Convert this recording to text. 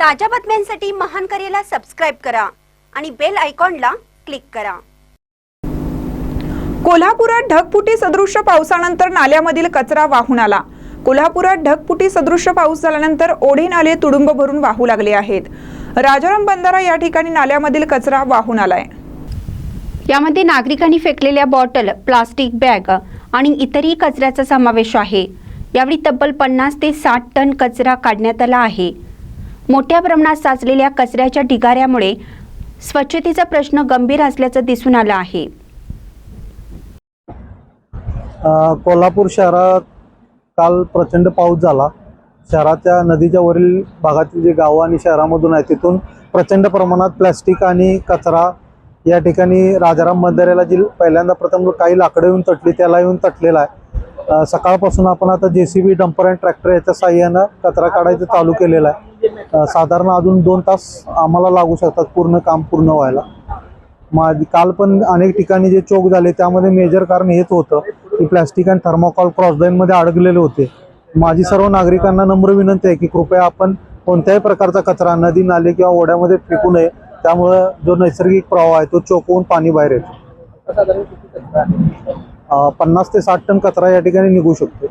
ताज्या बातम्यांसाठी महान करेला सबस्क्राईब करा आणि बेल आयकॉनला क्लिक करा. कोल्हापुरात ढगफुटी सदृश्य पावसानंतर नाल्यामधील कचरा वाहून आला. कोल्हापुरात ढगफुटी सदृश्य पाऊस झाल्यानंतर ओढे नाले तुडुंब भरून वाहू लागले आहेत. राजाराम बंधारा या ठिकाणी नाल्यामधील कचरा वाहून आलाय. यामध्ये नागरिकांनी फेकलेल्या बॉटल प्लास्टिक बॅग आणि इतरही कचऱ्याचा समावेश आहे. यावेळी तब्बल पन्नास ते साठ टन कचरा काढण्यात आला आहे. मोठ्या प्रमाणात साचलेल्या कचऱ्याच्या ढिगाऱ्यामुळे स्वच्छतेचा प्रश्न गंभीर असल्याचं दिसून आलं आहे. कोल्हापूर शहरात काल प्रचंड पाऊस झाला. शहराच्या नदीच्या वरील भागातील जे गावं आणि शहरामधून आहे तिथून प्रचंड प्रमाणात प्लॅस्टिक आणि कचरा या ठिकाणी राजाराम बंधाऱ्याला जी पहिल्यांदा प्रथम काही लाकडं येऊन तटली त्याला येऊन तटलेला आहे. सकाळपासून आपण आता जे सी बी डंपर आणि ट्रॅक्टर याच्या साह्यानं कचरा काढायचं चालू केलेलं आहे. साधारण अजून दोन तास आम्हाला लागू शकतात पूर्ण काम पूर्ण व्हायला. माझी काल पण अनेक ठिकाणी जे चोक झाले त्यामध्ये मेजर कारण हेच होतं की प्लॅस्टिक आणि थर्मोकॉल क्रॉसलाईनमध्ये अडकलेले होते. माझी सर्व नागरिकांना नम्र विनंती आहे की कृपया आपण कोणत्याही प्रकारचा कचरा नदी नाले किंवा ओढ्यामध्ये फेकू नये. त्यामुळं जो नैसर्गिक प्रवाह आहे तो चोकवून पाणी बाहेर येतो. पन्नास ते साठ टन कचरा या ठिकाणी निघू शकतो.